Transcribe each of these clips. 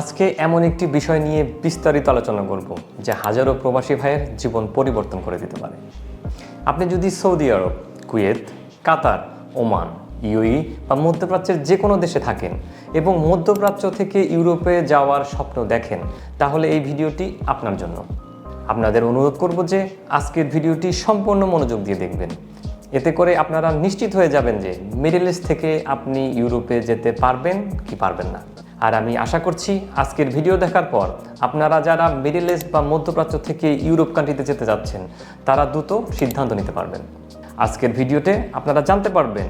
আজকে এমন একটি বিষয় নিয়ে বিস্তারিত আলোচনা করব, যা হাজারো প্রবাসী ভাইয়ের জীবন পরিবর্তন করে দিতে পারে। আপনি যদি Saudi Arab, Kuwait, Qatar, Oman UAE বা মধ্যপ্রাচ্যের যে কোনো দেশে থাকেন এবং মধ্যপ্রাচ্য থেকে ইউরোপে যাওয়ার স্বপ্ন দেখেন, তাহলে এই ভিডিওটি আপনার জন্য। আপনাদের অনুরোধ করব যে আজকের ভিডিওটি সম্পূর্ণ মনোযোগ দিয়ে দেখবেন। এতে করে আপনারা নিশ্চিত হয়ে যাবেন যে মিডল ইস্ট থেকে আপনি ইউরোপে যেতে পারবেন কি পারবেন না। আর আমি আশা করছি আজকের ভিডিও দেখার পর আপনারা যারা মিডল ইস্ট বা মধ্যপ্রাচ্য থেকে ইউরোপ কান্ট্রিতে যেতে যাচ্ছেন, তারা দ্রুত সিদ্ধান্ত নিতে পারবেন। আজকের ভিডিওতে আপনারা জানতে পারবেন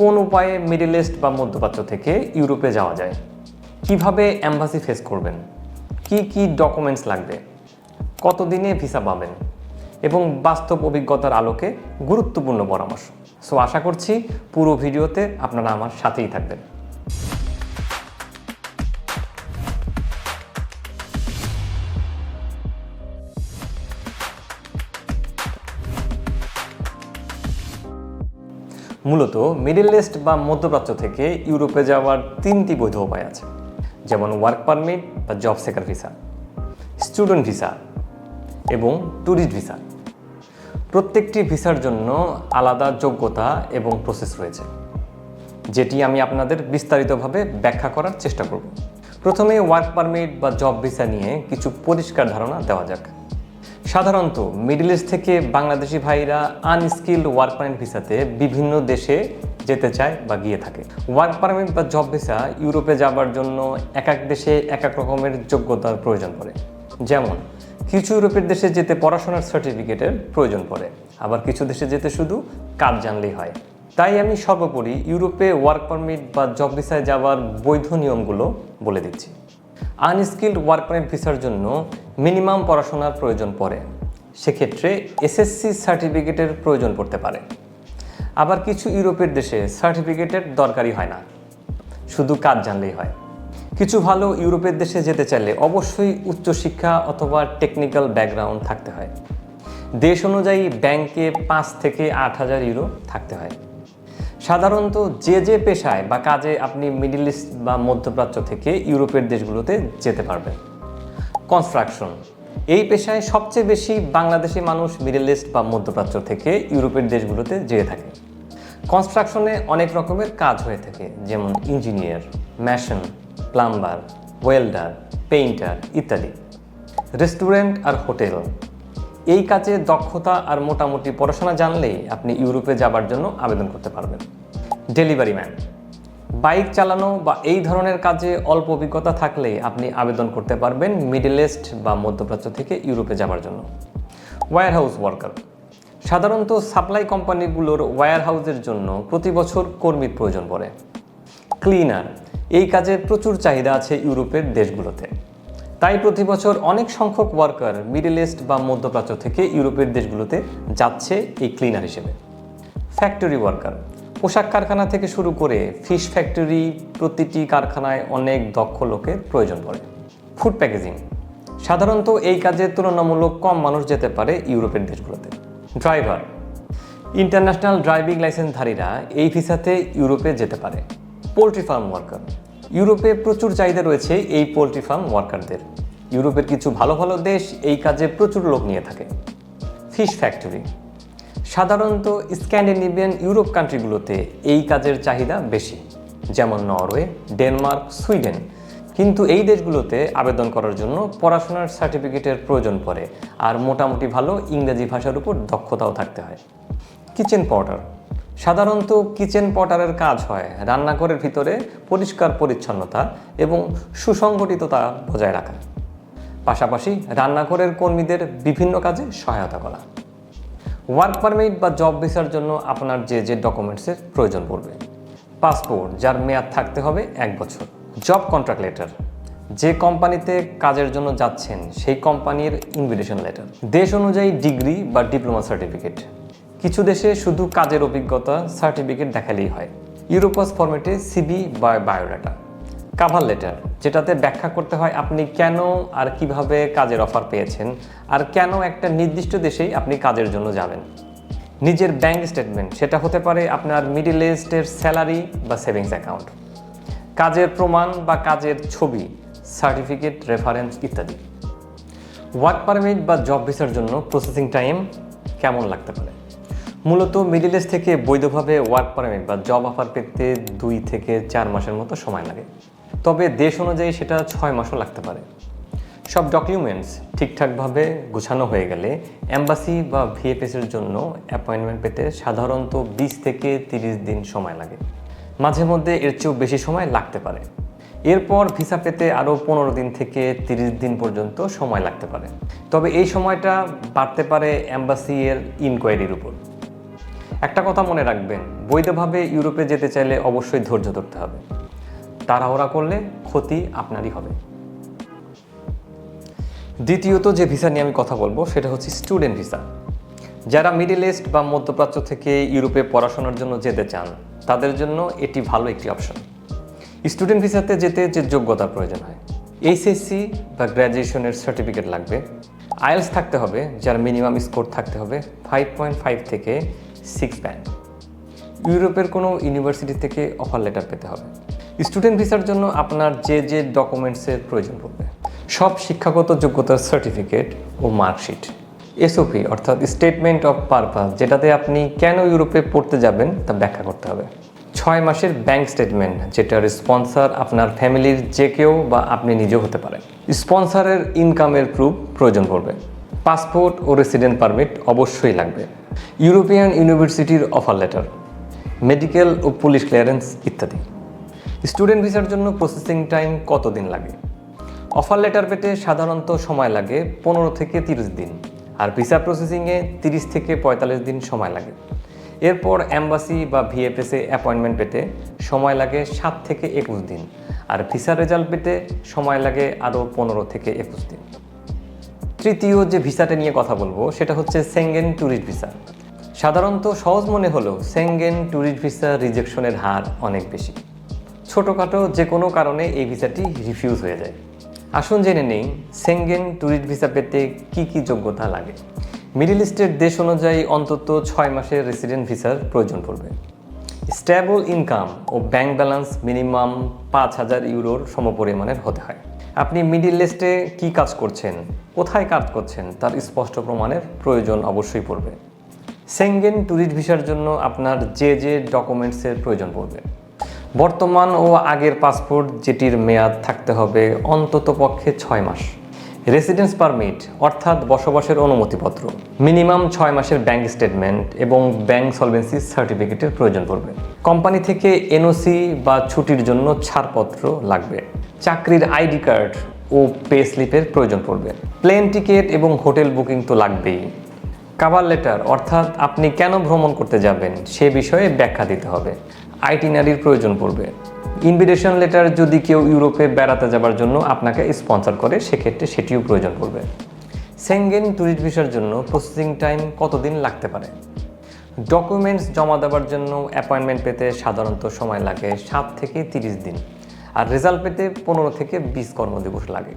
কোন উপায়ে মিডল ইস্ট বা মধ্যপ্রাচ্য থেকে ইউরোপে যাওয়া যায়। কীভাবে অ্যাম্বাসি ফেস করবেন? কি কি ডকুমেন্টস লাগবে? কতদিনে ভিসা পাবেন? এবং বাস্তব অভিজ্ঞতার আলোকে গুরুত্বপূর্ণ পরামর্শ। সো আশা করছি পুরো ভিডিওতে আপনারা আমার সাথেই থাকবেন। মূলত মিডল ইস্ট বা মধ্যপ্রাচ্য থেকে ইউরোপে যাওয়ার তিনটি বৈধ উপায় আছে। যেমন ওয়ার্ক পারমিট বা job seeker visa student visa এবং ট্যুরিস্ট ভিসা প্রত্যেকটি ভিসার জন্য আলাদা যোগ্যতা এবং প্রসেস রয়েছে, যেটি আমি আপনাদের বিস্তারিতভাবে ব্যাখ্যা করার চেষ্টা করব। প্রথমে ওয়ার্ক পারমিট বা জব ভিসা নিয়ে কিছু পরিষ্কার ধারণা দেওয়া যাক। সাধারণত মিডল ইস্ট থেকে বাংলাদেশি ভাইরা আনস্কিল্ড ওয়ার্ক পারমিট ভিসাতে বিভিন্ন দেশে যেতে চায় বা গিয়ে থাকে। ওয়ার্ক পারমিট বা জব ভিসা ইউরোপে যাবার জন্য এক এক দেশে এক এক রকমের যোগ্যতার প্রয়োজন পড়ে। যেমন, কিছু ইউরোপের দেশে যেতে পড়াশোনার সার্টিফিকেটের প্রয়োজন পড়ে, আবার কিছু দেশে যেতে শুধু কাজ জানলেই হয়। তাই আমি সর্বোপরি ইউরোপে ওয়ার্ক পারমিট বা জব ভিসায় যাওয়ার বৈধ নিয়মগুলো বলে দিচ্ছি। আনস্কিল্ড ওয়ার্ক পারমিট ভিসার জন্য মিনিমাম পড়াশোনার প্রয়োজন পড়ে, সেক্ষেত্রে এসএসসি সার্টিফিকেটের প্রয়োজন পড়তে পারে। আবার কিছু ইউরোপের দেশে সার্টিফিকেটের দরকারই হয় না, শুধু কাজ জানলেই হয়। কিছু ভালো ইউরোপের দেশে যেতে চাইলে অবশ্যই উচ্চশিক্ষা অথবা টেকনিক্যাল ব্যাকগ্রাউন্ড থাকতে হয়। দেশ অনুযায়ী ব্যাংকে পাঁচ থেকে আট হাজার ইউরো থাকতে হয়। সাধারণত যে যে পেশায় বা কাজে আপনি মিডল ইস্ট বা মধ্যপ্রাচ্য থেকে ইউরোপের দেশগুলোতে যেতে পারবেন। কনস্ট্রাকশন। এই পেশায় সবচেয়ে বেশি বাংলাদেশি মানুষ মিডল ইস্ট বা মধ্যপ্রাচ্য থেকে ইউরোপের দেশগুলোতে যেয়ে থাকে। কনস্ট্রাকশনে অনেক রকমের কাজ হয়ে থাকে, যেমন engineer, mason, plumber, welder, painter ইত্যাদি। রেস্টুরেন্ট আর হোটেল। এই কাজে দক্ষতা আর মোটামুটি পড়াশোনা জানলেই আপনি ইউরোপে যাবার জন্য আবেদন করতে পারবেন। Delivery man. বাইক চালানো বা এই ধরনের কাজে অল্প অভিজ্ঞতা থাকলে আপনি আবেদন করতে পারবেন মিডল ইস্ট বা মধ্যপ্রাচ্য থেকে ইউরোপে যাবার জন্য। Warehouse worker. সাধারণত সাপ্লাই কোম্পানিগুলোর ওয়্যার হাউসের জন্য প্রতি বছর কর্মীর প্রয়োজন পড়ে। ক্লিনার, এই কাজের প্রচুর চাহিদা আছে ইউরোপের দেশগুলোতে। তাই প্রতি বছর অনেক সংখ্যক ওয়ার্কার মিডল ইস্ট বা মধ্যপ্রাচ্য থেকে ইউরোপের দেশগুলোতে যাচ্ছে এই ক্লিনার হিসেবে। ফ্যাক্টরি ওয়ার্কার পোশাক কারখানা থেকে শুরু করে ফিশ ফ্যাক্টরি প্রতিটি কারখানায় অনেক দক্ষ লোকের প্রয়োজন পড়ে। ফুড প্যাকেজিং, সাধারণত এই কাজে তুলনামূলক কম মানুষ যেতে পারে ইউরোপের দেশগুলোতে। ড্রাইভার, ইন্টারন্যাশনাল ড্রাইভিং লাইসেন্সধারীরা এই ভিসাতে ইউরোপে যেতে পারে। পোলট্রি ফার্ম ওয়ার্কার, ইউরোপে প্রচুর চাহিদা রয়েছে এই পোলট্রি ফার্ম ওয়ার্কারদের। ইউরোপের কিছু ভালো ভালো দেশ এই কাজে প্রচুর লোক নিয়ে থাকে। ফিশ ফ্যাক্টরি সাধারণত স্ক্যান্ডিনেভিয়ান ইউরোপ কান্ট্রিগুলোতে এই কাজের চাহিদা বেশি, যেমন নরওয়ে, ডেনমার্ক, সুইডেন। কিন্তু এই দেশগুলোতে আবেদন করার জন্য পড়াশোনার সার্টিফিকেটের প্রয়োজন পড়ে আর মোটামুটি ভালো ইংরেজি ভাষার উপর দক্ষতাও থাকতে হয়। Kitchen porter. সাধারণত কিচেন পটারের কাজ হয় রান্নাঘরের ভিতরে পরিষ্কার পরিচ্ছন্নতা এবং সুসংগঠিততা বজায় রাখা। পাশাপাশি রান্নাঘরের কর্মীদের বিভিন্ন কাজে সহায়তা করা। ওয়ার্ক পারমিট বা জব ভিসার জন্য আপনার যে যে ডকুমেন্টসের প্রয়োজন পড়বে। পাসপোর্ট যার মেয়াদ থাকতে হবে এক বছর। জব কন্ট্রাক্ট লেটার যে কোম্পানিতে কাজের জন্য যাচ্ছেন, সেই কোম্পানির ইনভিটেশন লেটার দেশ অনুযায়ী ডিগ্রি বা ডিপ্লোমা সার্টিফিকেট কিছু দেশে শুধু কাজের অভিজ্ঞতা সার্টিফিকেট দেখালেই হয়। ইউরোপাস ফরম্যাটে সিবি বা বায়োডাটা কাভার লেটার যেটাতে ব্যাখ্যা করতে হয় আপনি কেন আর কীভাবে কাজের অফার পেয়েছেন আর কেন একটা নির্দিষ্ট দেশেই আপনি কাজের জন্য যাবেন। নিজের ব্যাংক স্টেটমেন্ট সেটা হতে পারে আপনার মিডিল ইস্টের স্যালারি বা সেভিংস অ্যাকাউন্ট কাজের প্রমাণ বা কাজের ছবি সার্টিফিকেট রেফারেন্স ইত্যাদি। ওয়ার্ক পারমিট বা জব ভিসার জন্য প্রসেসিং টাইম কেমন লাগতে পারে? মূলত মিডিল থেকে বৈধভাবে ওয়ার্ক পারমিট বা জব অফার পেতে দুই থেকে চার মাসের মতো সময় লাগে। তবে দেশ অনুযায়ী সেটা ছয় মাসও লাগতে পারে। সব ডকুমেন্টস ঠিকঠাকভাবে গোছানো হয়ে গেলে অ্যাম্বাসি বা ভিএফএসের জন্য অ্যাপয়েন্টমেন্ট পেতে সাধারণত বিশ থেকে তিরিশ দিন সময় লাগে। মাঝে মধ্যে এর চেয়েও বেশি সময় লাগতে পারে। এরপর ভিসা পেতে আরও পনেরো দিন থেকে তিরিশ দিন পর্যন্ত সময় লাগতে পারে। তবে এই সময়টা বাড়তে পারে অ্যাম্বাসি এর ইনকোয়ারির উপর। একটা কথা মনে রাখবেন, বৈধভাবে ইউরোপে যেতে চাইলে অবশ্যই ধৈর্য ধরতে হবে। তাড়াহুড়া করলে ক্ষতি আপনারই হবে। দ্বিতীয়ত যে ভিসা নিয়ে আমি কথা বলব, সেটা হচ্ছে স্টুডেন্ট ভিসা। যারা মিডিল ইস্ট বা মধ্যপ্রাচ্য থেকে ইউরোপে পড়াশোনার জন্য যেতে চান, তাদের জন্য এটি ভালো একটি অপশন। স্টুডেন্ট ভিসাতে যেতে যে যোগ্যতার প্রয়োজন হয়, এইচএসসি বা গ্র্যাজুয়েশনের সার্টিফিকেট লাগবে। আইএলস থাকতে হবে, যার মিনিমাম স্কোর থাকতে হবে ফাইভ পয়েন্ট ফাইভ থেকে সিক্স ব্যান্ড। ইউরোপের কোনো ইউনিভার্সিটি থেকে অফার লেটার পেতে হবে। স্টুডেন্ট ভিসার জন্য আপনার যে যে ডকুমেন্টসের প্রয়োজন পড়বে, সব শিক্ষাগত যোগ্যতার সার্টিফিকেট ও মার্কশিট এসওপি অর্থাৎ স্টেটমেন্ট অফ পারপাস, যেটাতে আপনি কেন ইউরোপে পড়তে যাবেন তা ব্যাখ্যা করতে হবে। ছয় মাসের ব্যাংক স্টেটমেন্ট, যেটার স্পন্সর আপনার ফ্যামিলির যে কেউ বা আপনি নিজেও হতে পারেন। স্পন্সরের ইনকামের প্রুফ প্রয়োজন পড়বে। পাসপোর্ট ও রেসিডেন্ট পারমিট অবশ্যই লাগবে। ইউরোপিয়ান ইউনিভার্সিটির অফার লেটার, মেডিকেল ও পুলিশ ক্লিয়ারেন্স ইত্যাদি। স্টুডেন্ট ভিসার জন্য প্রসেসিং টাইম কতদিন লাগে? অফার লেটার পেতে সাধারণত সময় লাগে পনেরো থেকে তিরিশ দিন, আর ভিসা প্রসেসিংয়ে তিরিশ থেকে পঁয়তাল্লিশ দিন সময় লাগে। এরপর অ্যাম্বাসি বা ভিএফএসে অ্যাপয়েন্টমেন্ট পেতে সময় লাগে সাত থেকে একুশ দিন, আর ভিসা রেজাল্ট পেতে সময় লাগে আরও পনেরো থেকে একুশ দিন। তৃতীয় যে ভিসাটা নিয়ে কথা বলব, সেটা হচ্ছে সেঙ্গেন ট্যুরিস্ট ভিসা সাধারণত সহজ মনে হলেও সেঙ্গেন ট্যুরিস্ট ভিসা রিজেকশনের হার অনেক বেশি। ছোটোখাটো যে কোনো কারণে এই ভিসাটি রিফিউজ হয়ে যায়। আসুন জেনে নেই সেঙ্গেন ট্যুরিস্ট ভিসা পেতে কি কি যোগ্যতা লাগে। মিডিল ইস্টের দেশ অনুযায়ী অন্তত ছয় মাসের রেসিডেন্ট ভিসার প্রয়োজন পড়বে। স্ট্যাবল ইনকাম ও ব্যাংক ব্যালেন্স মিনিমাম পাঁচ হাজার ইউরোর সমপরিমাণের হতে হয়। আপনি মিডিল ইস্টে কি কাজ করছেন, কোথায় কাজ করছেন, তার স্পষ্ট প্রমাণের প্রয়োজন অবশ্যই পড়বে। সেঙ্গেন ট্যুরিস্ট ভিসার জন্য আপনার যে যে ডকুমেন্টসের প্রয়োজন পড়বে। বর্তমান ও আগের পাসপোর্ট যেটির মেয়াদ থাকতে হবে অন্তত পক্ষে ছয় মাস। রেসিডেন্স পারমিট অর্থাৎ বসবাসের অনুমতিপত্র। মিনিমাম ছয় মাসের ব্যাংক স্টেটমেন্ট এবং ব্যাংক সলভেন্সি সার্টিফিকেটের প্রয়োজন পড়বে। কোম্পানি থেকে এনওসি বা ছুটির জন্য ছাড়পত্র লাগবে। চাকরির আইডি কার্ড ও পে স্লিপের প্রয়োজন পড়বে। প্লেন টিকিট এবং হোটেল বুকিং তো লাগবেই। কাভার লেটার অর্থাৎ আপনি কেন ভ্রমণ করতে যাবেন সে বিষয়ে ব্যাখ্যা দিতে হবে। আইটিনারির প্রয়োজন পড়বে। ইনভিটেশন লেটার যদি কেউ ইউরোপে বেড়াতে যাবার জন্য আপনাকে স্পন্সর করে, সেক্ষেত্রে সেটিও প্রয়োজন পড়বে। সেঙ্গেন ট্যুরিস্ট ভিসার জন্য প্রসেসিং টাইম কতদিন লাগতে পারে? ডকুমেন্টস জমা দেওয়ার জন্য অ্যাপয়েন্টমেন্ট পেতে সাধারণত সময় লাগে সাত থেকে তিরিশ দিন। আর রেজাল্ট পেতে পনেরো থেকে বিশ কর্মদিবস লাগে।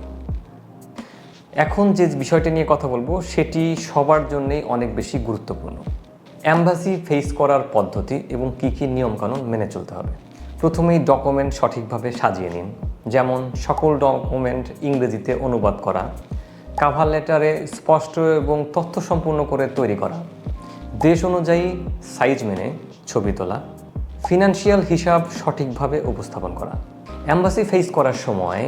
এখন যে বিষয়টা নিয়ে কথা বলব, সেটি সবার জন্যেই অনেক বেশি গুরুত্বপূর্ণ। অ্যাম্বাসি ফেস করার পদ্ধতি এবং কী কী নিয়মকানুন মেনে চলতে হবে। প্রথমেই ডকুমেন্ট সঠিকভাবে সাজিয়ে নিন। যেমন, সকল ডকুমেন্ট ইংরেজিতে অনুবাদ করা কাভার লেটারে স্পষ্ট এবং তথ্য সম্পূর্ণ করে তৈরি করা, দেশ অনুযায়ী সাইজ মেনে ছবি তোলা ফিনান্সিয়াল হিসাব সঠিকভাবে উপস্থাপন করা অ্যাম্বাসি ফেস করার সময়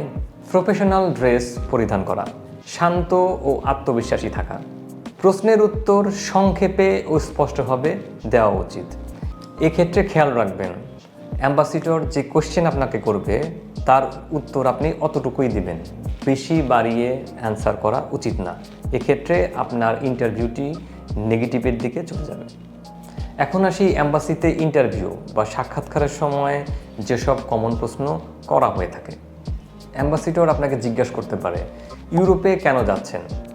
প্রফেশনাল ড্রেস পরিধান করা, শান্ত ও আত্মবিশ্বাসী থাকা প্রশ্নের উত্তর সংক্ষেপে ও স্পষ্টভাবে দেওয়া উচিত। এক্ষেত্রে খেয়াল রাখবেন, অ্যাম্বাসিডর যে কোশ্চেন আপনাকে করবে, তার উত্তর আপনি অতটুকুই দিবেন। বেশি বাড়িয়ে অ্যান্সার করা উচিত না। এক্ষেত্রে আপনার ইন্টারভিউটি নেগেটিভের দিকে চলে যাবে। এখন আসি অ্যাম্বাসিতে ইন্টারভিউ বা সাক্ষাৎকারের সময় যেসব কমন প্রশ্ন করা হয়ে থাকে। অ্যাম্বাসিডর আপনাকে জিজ্ঞাসা করতে পারে, ইউরোপে কেন যাচ্ছেন?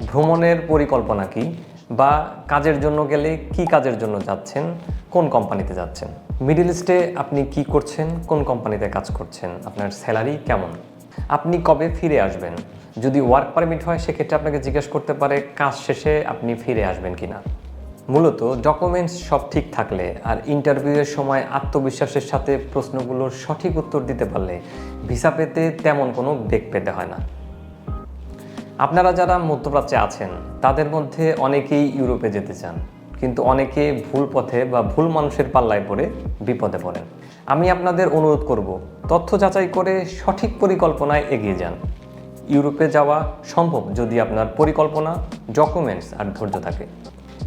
ভ্রমণের পরিকল্পনা কি? বা কাজের জন্য গেলে কি কাজের জন্য যাচ্ছেন? কোন কোম্পানিতে যাচ্ছেন? মিডিল ইস্টে আপনি কি করছেন? কোন কোম্পানিতে কাজ করছেন? আপনার স্যালারি কেমন? আপনি কবে ফিরে আসবেন? যদি ওয়ার্ক পারমিট হয়, সেক্ষেত্রে আপনাকে জিজ্ঞেস করতে পারে, কাজ শেষে আপনি ফিরে আসবেন কিনা? মূলত ডকুমেন্টস সব ঠিক থাকলে আর ইন্টারভিউয়ের সময় আত্মবিশ্বাসের সাথে প্রশ্নগুলোর সঠিক উত্তর দিতে পারলে ভিসা পেতে তেমন কোনো বেগ পেতে হয় না। আপনারা যারা মধ্যপ্রাচ্যে আছেন, তাদের মধ্যে অনেকেই ইউরোপে যেতে চান, কিন্তু অনেকে ভুল পথে বা ভুল মানুষের পাল্লায় পড়ে বিপদে পড়েন। আমি আপনাদের অনুরোধ করব, তথ্য যাচাই করে সঠিক পরিকল্পনায় এগিয়ে যান। ইউরোপে যাওয়া সম্ভব যদি আপনার পরিকল্পনা ডকুমেন্টস আর ধৈর্য থাকে।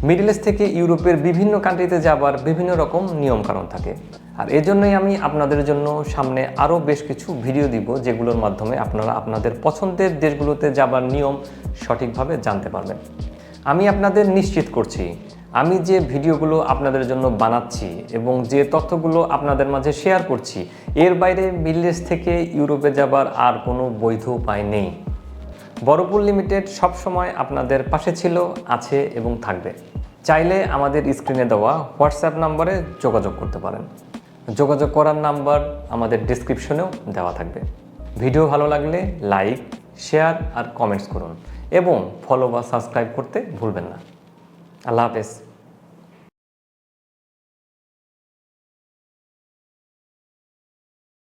মিডল ইস্ট থেকে ইউরোপের বিভিন্ন কান্ট্রিতে যাবার বিভিন্ন রকম নিয়মকানুন থাকে। আর এজন্যই আমি আপনাদের জন্য সামনে আরও বেশ কিছু ভিডিও দিব, যেগুলোর মাধ্যমে আপনারা আপনাদের পছন্দের দেশগুলোতে যাবার নিয়ম সঠিকভাবে জানতে পারবেন। আমি আপনাদের নিশ্চিত করছি, আমি যে ভিডিওগুলো আপনাদের জন্য বানাচ্ছি এবং যে তথ্যগুলো আপনাদের মাঝে শেয়ার করছি, এর বাইরে মিডল ইস্ট থেকে ইউরোপে যাবার আর কোনো বৈধ উপায় নেই। বড়পুর লিমিটেড সবসময় আপনাদের পাশে ছিল, আছে এবং থাকবে। চাইলে আমাদের স্ক্রিনে দেওয়া হোয়াটসঅ্যাপ নম্বরে যোগাযোগ করতে পারেন। যোগাযোগ করার নাম্বার আমাদের ডিসক্রিপশনেও দেওয়া থাকবে। ভিডিও ভালো লাগলে লাইক শেয়ার আর কমেন্টস করুন এবং ফলো বা সাবস্ক্রাইব করতে ভুলবেন না। আল্লাহ হাফেজ।